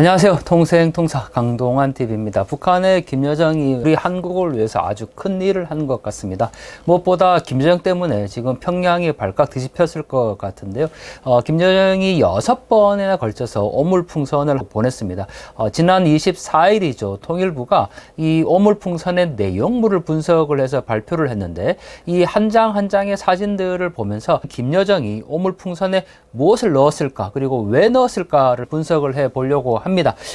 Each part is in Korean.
안녕하세요. 통생 통사 강동환 TV입니다. 북한의 김여정이 우리 한국을 위해서 아주 큰 일을 한 것 같습니다. 무엇보다 김여정 때문에 지금 평양이 발칵 뒤집혔을 것 같은데요. 어, 김여정이 여섯 번이나 걸쳐서 오물풍선을 보냈습니다. 어, 지난 24일이죠. 통일부가 이 오물풍선의 내용물을 분석을 해서 발표를 했는데 이 한 장한 장의 사진들을 보면서 김여정이 오물풍선에 무엇을 넣었을까 그리고 왜 넣었을까를 분석을 해 보려고 합니다.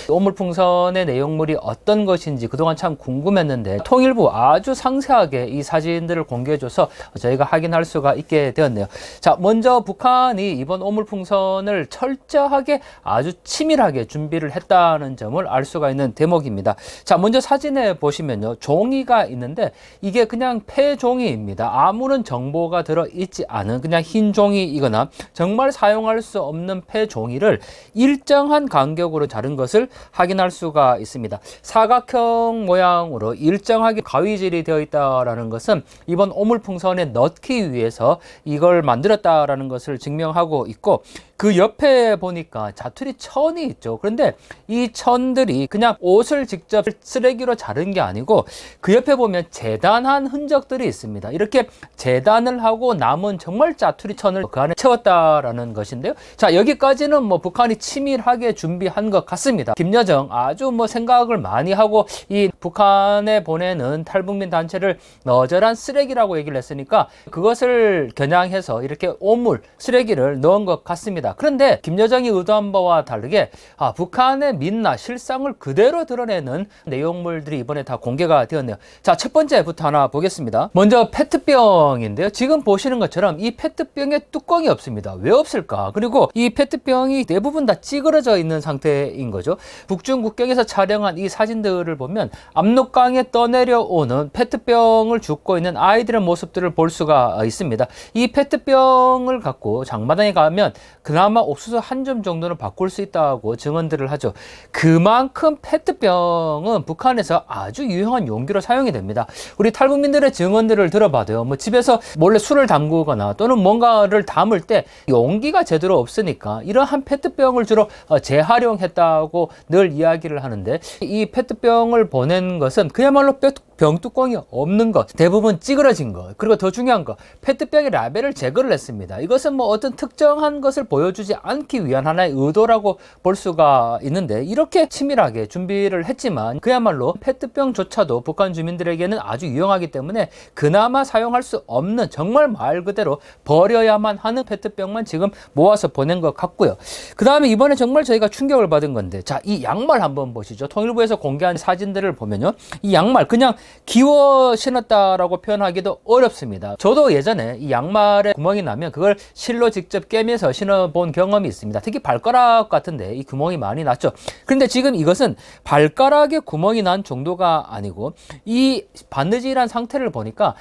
오물풍선의 내용물이 어떤 것인지 그동안 참 궁금했는데 통일부 아주 상세하게 이 사진들을 공개해줘서 저희가 확인할 수가 있게 되었네요. 자, 먼저 북한이 이번 오물풍선을 철저하게 아주 치밀하게 준비를 했다는 점을 알 수가 있는 대목입니다. 자, 먼저 사진에 보시면요. 종이가 있는데 이게 그냥 폐종이입니다. 아무런 정보가 들어있지 않은 그냥 흰 종이이거나 정말 사용할 수 없는 폐종이를 일정한 간격으로 자른 것을 확인할 수가 있습니다. 사각형 모양으로 일정하게 가위질이 되어 있다라는 것은 이번 오물풍선에 넣기 위해서 이걸 만들었다라는 것을 증명하고 있고 그 옆에 보니까 자투리 천이 있죠. 그런데 이 천들이 그냥 옷을 직접 쓰레기로 자른 게 아니고 그 옆에 보면 재단한 흔적들이 있습니다. 이렇게 재단을 하고 남은 정말 자투리 천을 그 안에 채웠다라는 것인데요. 자, 여기까지는 뭐 북한이 치밀하게 준비한 것 같습니다. 김여정 아주 뭐 생각을 많이 하고 이 북한에 보내는 탈북민 단체를 너절한 쓰레기라고 얘기를 했으니까 그것을 겨냥해서 이렇게 오물, 쓰레기를 넣은 것 같습니다. 그런데 김여정이 의도한 바와 다르게 아, 북한의 민나 실상을 그대로 드러내는 내용물들이 이번에 다 공개가 되었네요. 자, 첫 번째부터 하나 보겠습니다. 먼저 페트병인데요. 지금 보시는 것처럼 이 페트병에 뚜껑이 없습니다. 왜 없을까? 그리고 이 페트병이 대부분 다 찌그러져 있는 상태인 거죠. 북중 국경에서 촬영한 이 사진들을 보면 압록강에 떠내려오는 페트병을 줍고 있는 아이들의 모습들을 볼 수가 있습니다. 이 페트병을 갖고 장마당에 가면 그 나마 옥수수 한 점 정도는 바꿀 수 있다고 증언들을 하죠. 그만큼 페트병은 북한에서 아주 유용한 용기로 사용이 됩니다. 우리 탈북민들의 증언들을 들어봐도요. 뭐 집에서 몰래 술을 담그거나 또는 뭔가를 담을 때 용기가 제대로 없으니까 이러한 페트병을 주로 어, 재활용했다고 늘 이야기를 하는데 이 페트병을 보낸 것은 그야말로 뼈- 병뚜껑이 없는 것, 대부분 찌그러진 것, 그리고 더 중요한 것, 페트병의 라벨을 제거를 했습니다. 이것은 뭐 어떤 특정한 것을 보여주지 않기 위한 하나의 의도라고 볼 수가 있는데 이렇게 치밀하게 준비를 했지만 그야말로 페트병조차도 북한 주민들에게는 아주 유용하기 때문에 그나마 사용할 수 없는 정말 말 그대로 버려야만 하는 페트병만 지금 모아서 보낸 것 같고요. 그 다음에 이번에 정말 저희가 충격을 받은 건데 자, 이 양말 한번 보시죠. 통일부에서 공개한 사진들을 보면요. 이 양말 그냥 기워 신었다라고 표현하기도 어렵습니다. 저도 예전에 이 양말에 구멍이 나면 그걸 실로 직접 깨면서 신어본 경험이 있습니다. 특히 발가락 같은데 이 구멍이 많이 났죠. 그런데 지금 이것은 발가락에 구멍이 난 정도가 아니고 이 바느질한 상태를 보니까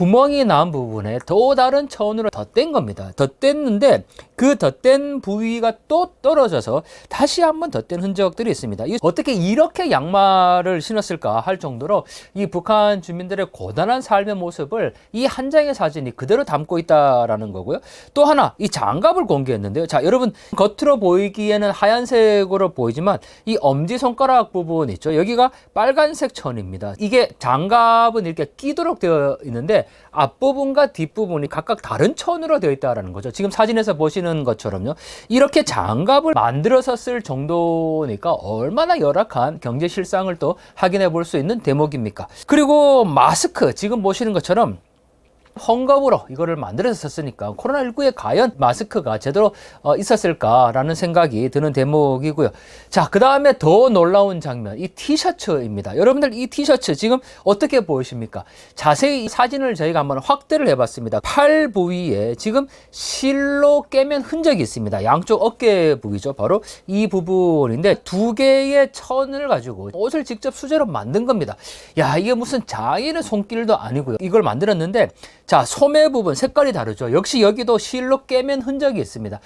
구멍이 난 부분에 또 다른 천으로 덧댄 겁니다. 덧댔는데 그 덧댄 부위가 또 떨어져서 다시 한번 덧댄 흔적들이 있습니다. 이 어떻게 이렇게 양말을 신었을까 할 정도로 이 북한 주민들의 고단한 삶의 모습을 이 한 장의 사진이 그대로 담고 있다라는 거고요. 또 하나 이 장갑을 공개했는데요. 자, 여러분 겉으로 보이기에는 하얀색으로 보이지만 이 엄지 손가락 부분 있죠. 여기가 빨간색 천입니다. 이게 장갑은 이렇게 끼도록 되어 있는데 앞부분과 뒷부분이 각각 다른 천으로 되어 있다라는 거죠. 지금 사진에서 보시는 것처럼요. 이렇게 장갑을 만들어서 쓸 정도니까 얼마나 열악한 경제 실상을 또 확인해 볼 수 있는 대목입니까? 그리고 마스크 지금 보시는 것처럼 헝겊으로 이거를 만들어서 썼으니까 코로나19에 과연 마스크가 제대로 어, 있었을까라는 생각이 드는 대목이고요. 자, 그 다음에 더 놀라운 장면, 이 티셔츠입니다. 여러분들 이 티셔츠 지금 어떻게 보이십니까? 자세히 이 사진을 저희가 한번 확대를 해봤습니다. 팔 부위에 지금 실로 깨면 흔적이 있습니다. 양쪽 어깨 부위죠. 바로 이 부분인데 두 개의 천을 가지고 옷을 직접 수제로 만든 겁니다. 야, 이게 무슨 장인의 손길도 아니고요. 이걸 만들었는데 자, 소매 부분 색깔이 다르죠. 역시 여기도 실로 깨면 흔적이 있습니다.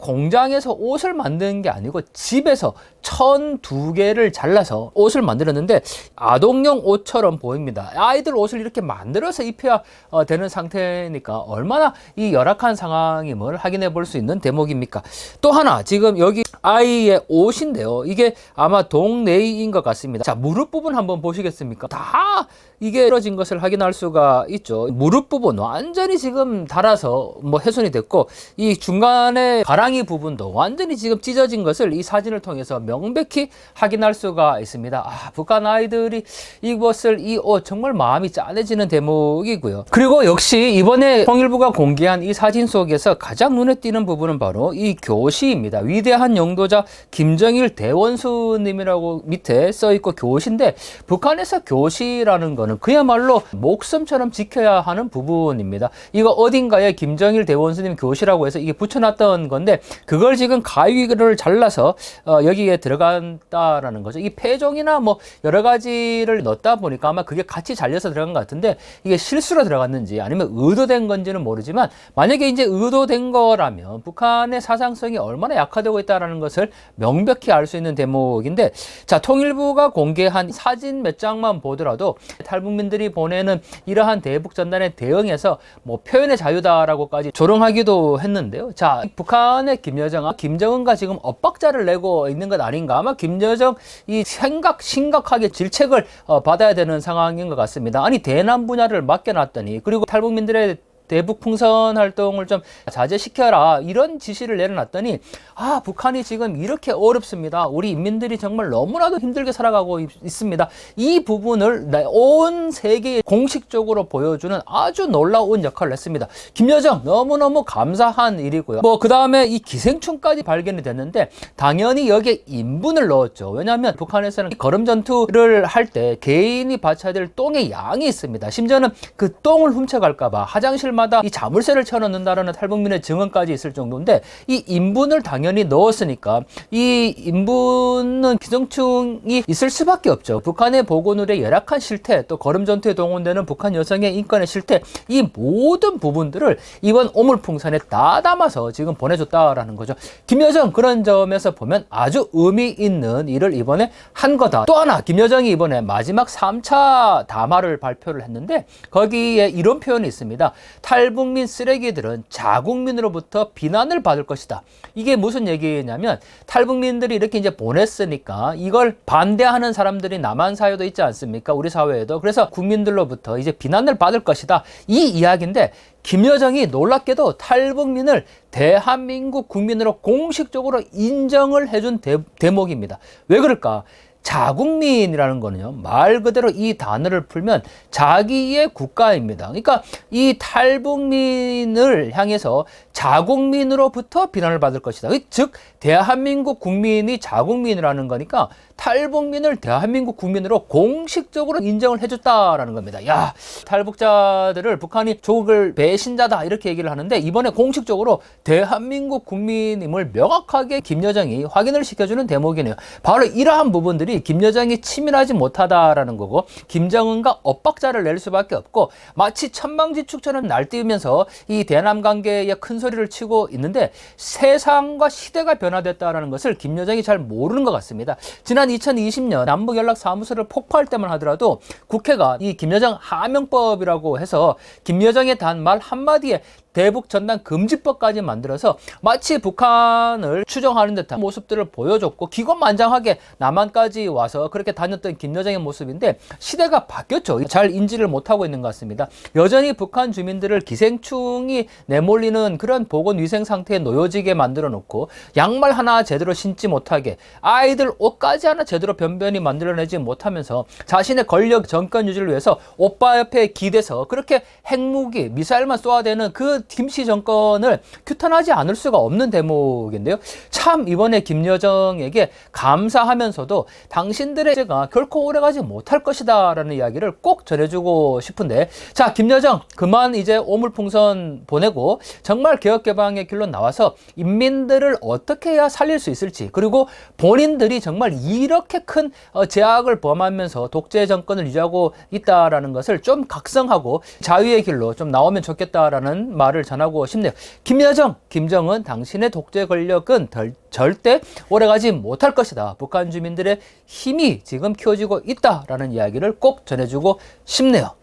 공장에서 옷을 만드는 게 아니고 집에서 천 두 개를 잘라서 옷을 만들었는데 아동용 옷처럼 보입니다. 아이들 옷을 이렇게 만들어서 입혀야 어, 되는 상태니까 얼마나 이 열악한 상황임을 확인해 볼 수 있는 대목입니까? 또 하나 지금 여기 아이의 옷인데요. 이게 아마 동네이인 것 같습니다. 자, 무릎 부분 한번 보시겠습니까? 다 이게 떨어진 것을 확인할 수가 있죠. 무릎 부분 완전히 지금 닳아서 뭐 훼손이 됐고 이 중간에 가랑이 부분도 완전히 지금 찢어진 것을 이 사진을 통해서 명백히 확인할 수가 있습니다. 아, 북한 아이들이 이것을 이 옷 정말 마음이 짠해지는 대목이고요. 그리고 역시 이번에 통일부가 공개한 이 사진 속에서 가장 눈에 띄는 부분은 바로 이 교시입니다. 위대한 영 도자 김정일 대원수님이라고 밑에 써 있고 교시인데 북한에서 교시라는 거는 그야말로 목숨처럼 지켜야 하는 부분입니다. 이거 어딘가에 김정일 대원수님 교시라고 해서 이게 붙여놨던 건데 그걸 지금 가위를 잘라서 어, 여기에 들어간다라는 거죠. 이 폐종이나 뭐 여러 가지를 넣다 보니까 아마 그게 같이 잘려서 들어간 것 같은데 이게 실수로 들어갔는지 아니면 의도된 건지는 모르지만 만약에 이제 의도된 거라면 북한의 사상성이 얼마나 약화되고 있다라는 것을 명백히 알 수 있는 대목인데 자 통일부가 공개한 사진 몇 장만 보더라도 탈북민들이 보내는 이러한 대북 전단에 대응해서 뭐 표현의 자유다라고까지 조롱하기도 했는데요. 자 북한의 김여정, 아, 김정은과 지금 엇박자를 내고 있는 것 아닌가? 아마 김여정 이 생각 심각하게 질책을 어, 받아야 되는 상황인 것 같습니다. 아니 대남 분야를 맡겨놨더니 그리고 탈북민들의 대북 풍선 활동을 좀 자제시켜라 이런 지시를 내려놨더니 아 북한이 지금 이렇게 어렵습니다. 우리 인민들이 정말 너무나도 힘들게 살아가고 있, 있습니다. 이 부분을 나- 온 세계에 공식적으로 보여주는 아주 놀라운 역할을 했습니다. 김여정 너무너무 감사한 일이고요. 뭐 그 다음에 이 기생충까지 발견이 됐는데 당연히 여기에 인분을 넣었죠. 왜냐하면 북한에서는 걸음 전투를 할 때 개인이 바쳐야 될 똥의 양이 있습니다. 심지어는 그 똥을 훔쳐갈까봐 화장실 마다 이 자물쇠를 쳐넣는다라는 탈북민의 증언까지 있을 정도인데 이 인분을 당연히 넣었으니까 이 인분은 기생충이 있을 수밖에 없죠. 북한의 보건의료의 열악한 실태 또 걸음 전투에 동원되는 북한 여성의 인권의 실태 이 모든 부분들을 이번 오물풍선에 다 담아서 지금 보내줬다라는 거죠. 김여정 그런 점에서 보면 아주 의미 있는 일을 이번에 한 거다. 또 하나 김여정이 이번에 마지막 3차 담화를 발표를 했는데 거기에 이런 표현이 있습니다. 탈북민 쓰레기들은 자국민으로부터 비난을 받을 것이다. 이게 무슨 얘기냐면 탈북민들이 이렇게 이제 보냈으니까 이걸 반대하는 사람들이 남한 사회도 있지 않습니까? 우리 사회에도. 그래서 국민들로부터 이제 비난을 받을 것이다. 이 이야기인데 김여정이 놀랍게도 탈북민을 대한민국 국민으로 공식적으로 인정을 해준 대, 대목입니다. 왜 그럴까? 자국민이라는 거는요, 말 그대로 이 단어를 풀면 자기의 국가입니다. 그러니까 이 탈북민을 향해서 자국민으로부터 비난을 받을 것이다. 즉, 대한민국 국민이 자국민이라는 거니까 탈북민을 대한민국 국민으로 공식적으로 인정을 해줬다라는 겁니다. 야, 탈북자들을 북한이 조국을 배신자다 이렇게 얘기를 하는데 이번에 공식적으로 대한민국 국민임을 명확하게 김여정이 확인을 시켜주는 대목이네요. 바로 이러한 부분들이 김 여정이 치밀하지 못하다라는 거고 김정은과 엇박자를 낼 수밖에 없고 마치 천방지축처럼 날뛰면서 이 대남 관계에 큰 소리를 치고 있는데 세상과 시대가 변화됐다라는 것을 김 여정이 잘 모르는 것 같습니다. 지난 2020년 남북 연락 사무소를 폭파할 때만 하더라도 국회가 이 김여정 하명법이라고 해서 김여정의 단말 한마디에 대북 전단 금지법까지 만들어서 마치 북한을 추정하는 듯한 모습들을 보여줬고 기권만장하게 남한까지 와서 그렇게 다녔던 김여정의 모습인데 시대가 바뀌었죠. 잘 인지를 못하고 있는 것 같습니다. 여전히 북한 주민들을 기생충이 내몰리는 그런 보건 위생 상태에 놓여지게 만들어 놓고 양말 하나 제대로 신지 못하게 아이들 옷까지 하나 제대로 변변히 만들어내지 못하면서 자신의 권력 정권 유지를 위해서 오빠 옆에 기대서 그렇게 핵무기 미사일만 쏘아대는 그 김씨 정권을 규탄하지 않을 수가 없는 대목인데요. 참 이번에 김여정에게 감사하면서도 당신들의 제가 결코 오래가지 못할 것이다 라는 이야기를 꼭 전해주고 싶은데 자 김여정 그만 이제 오물풍선 보내고 정말 개혁개방의 길로 나와서 인민들을 어떻게 해야 살릴 수 있을지 그리고 본인들이 정말 이렇게 큰 어, 제약을 범하면서 독재 정권을 유지하고 있다라는 것을 좀 각성하고 자유의 길로 좀 나오면 좋겠다라는 말을 전하고 싶네요. 김여정, 김정은 당신의 독재 권력은 덜, 절대 오래가지 못할 것이다. 북한 주민들의 힘이 지금 키워지고 있다라는 이야기를 꼭 전해주고 싶네요.